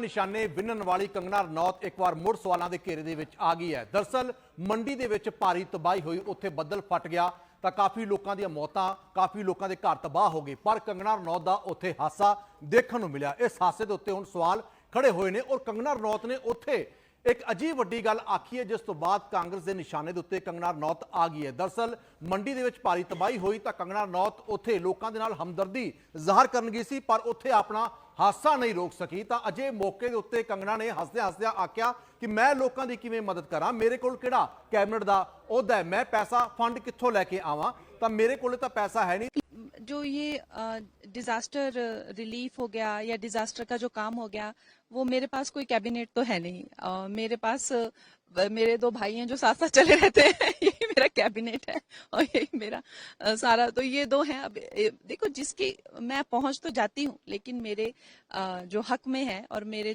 ਨਿਸ਼ਾਨੇ ਵਿੰਨਣ ਵਾਲੀ ਕੰਗਨਾ ਰਣੌਤ ਇੱਕ ਵਾਰ ਮੁੜ ਸਵਾਲਾਂ ਦੇ ਘੇਰੇ ਦੇ ਵਿੱਚ ਆ ਗਈ ਹੈ। ਦਰਸਲ, ਮੰਡੀ ਦੇ ਵਿੱਚ ਭਾਰੀ ਤਬਾਹੀ ਹੋਈ, ਉੱਥੇ ਬੱਦਲ ਫਟ ਗਿਆ, ਤਾਂ ਕਾਫੀ ਲੋਕਾਂ ਦੀਆਂ ਮੌਤਾਂ, ਕਾਫੀ ਲੋਕਾਂ ਦੇ ਘਰ ਤਬਾਹ ਹੋ ਗਏ, ਪਰ ਕੰਗਨਾ ਰਣੌਤ ਦਾ ਉੱਥੇ ਹਾਸਾ ਦੇਖਣ ਨੂੰ ਮਿਲਿਆ। ਇਸ ਹਾਸੇ ਦੇ ਉੱਤੇ ਹੁਣ ਸਵਾਲ ਖੜੇ ਹੋਏ ਨੇ ਔਰ ਕੰਗਨਾ ਰਣੌਤ ਨੇ ਉੱਥੇ ਇੱਕ ਅਜੀਬ ਵੱਡੀ ਗੱਲ ਆਖੀ ਹੈ, ਜਿਸ ਤੋਂ ਬਾਅਦ ਕਾਂਗਰਸ ਦੇ ਨਿਸ਼ਾਨੇ ਦੇ ਉੱਤੇ ਕੰਗਨਾ ਰਣੌਤ ਆ ਗਈ ਹੈ। ਦਰਸਲ, ਮੰਡੀ ਦੇ ਵਿੱਚ ਭਾਰੀ ਤਬਾਹੀ ਹੋਈ ਤਾਂ ਕੰਗਨਾ ਰਣੌਤ ਉੱਥੇ ਲੋਕਾਂ ਦੇ ਨਾਲ ਹਮਦਰਦੀ ਜ਼ਾਹਰ ਕਰਨ ਗਈ ਸੀ, ਪਰ ਉੱਥੇ ਆਪਣਾ ਹਾਸਾ ਨਹੀਂ ਰੋਕ ਸਕੀ ਤਾਂ ਅਜੇ ਮੌਕੇ ਦੇ ਉੱਤੇ ਕੰਗਨਾ ਨੇ ਹੱਸਦਿਆਂ ਹੱਸਦਿਆਂ ਆਖਿਆ ਕਿ ਮੈਂ ਲੋਕਾਂ ਦੀ ਕਿਵੇਂ ਮਦਦ ਕਰਾਂ ਮੇਰੇ ਕੋਲ ਕਿਹੜਾ ਕੈਬਨਿਟ ਦਾ ਅਹੁਦਾ ਹੈ ਮੈਂ ਪੈਸਾ ਫੰਡ ਕਿੱਥੋਂ ਲੈ ਕੇ ਆਵਾਂ ਤਾਂ ਮੇਰੇ ਕੋਲ ਤਾਂ ਪੈਸਾ ਹੈ ਨਹੀਂ जो ये डिजास्टर रिलीफ हो गया या डिजास्टर का जो काम हो गया वो मेरे पास कोई कैबिनेट तो है नहीं अ, मेरे पास अ, मेरे दो भाई हैं जो साथ साथ चले रहते हैं यही मेरा कैबिनेट है और यही मेरा अ, सारा तो ये दो हैं अब ए, देखो जिसकी मैं पहुंच तो जाती हूँ लेकिन मेरे अ, जो हक में है और मेरे